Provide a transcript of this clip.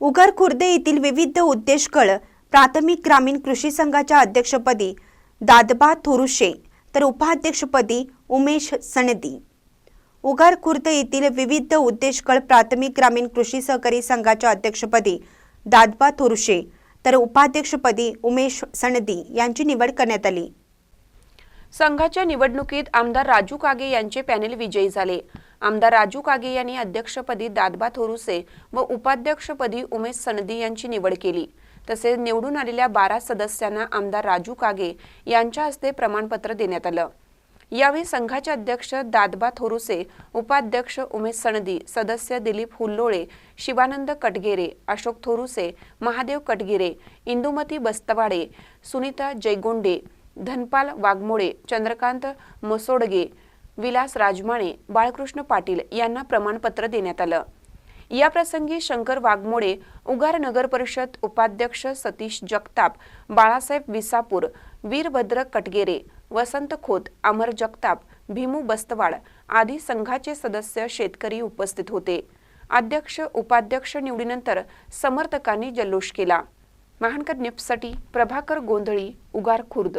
उगर खुर्दे येथील विविध उद्देशकळ प्राथमिक ग्रामीण कृषी संघाच्या अध्यक्षपदी दादबा थोरुशे तर उपाध्यक्षपदी उमेश सनदी उगार खुर्द येथील विविध उद्देशकळ प्राथमिक ग्रामीण कृषी सहकारी संघाच्या अध्यक्षपदी दादबा थोरुशे तर उपाध्यक्षपदी उमेश सनदी यांची निवड करण्यात आली. संघाच्या निवडणुकीत आमदार राजू कागे यांचे पॅनेल विजयी झाले. आमदार राजू कागे यांनी अध्यक्षपदी दादबा थोरुसे व उपाध्यक्षपदी उमेश सनदी यांची निवड केली. तसेच निवडून आलेल्या बारा सदस्यांना आमदार राजू कागे यांच्या हस्ते प्रमाणपत्र देण्यात आलं. यावेळी संघाचे अध्यक्ष दादबा थोरुसे उपाध्यक्ष उमेश सनदी सदस्य दिलीप हुल्लोळे शिवानंद कटगेरे अशोक थोरुसे महादेव कटगिरे इंदुमती बस्तवाडे सुनीता जयगोंडे धनपाल वाघमोळे चंद्रकांत मसोडगे विलास राजमाणे बाळकृष्ण पाटील यांना प्रमाणपत्र देण्यात आलं. या प्रसंगी शंकर वाघमोडे उगार नगर परिषद उपाध्यक्ष सतीश जगताप बाळासाहेब विसापूर वीरभद्र कटगेरे वसंत खोत अमर जगताप भीमू बस्तवाड आदी संघाचे सदस्य शेतकरी उपस्थित होते. अध्यक्ष उपाध्यक्ष निवडीनंतर समर्थकांनी जल्लोष केला. महानकर निपसाठी प्रभाकर गोंधळी उगार खुर्द.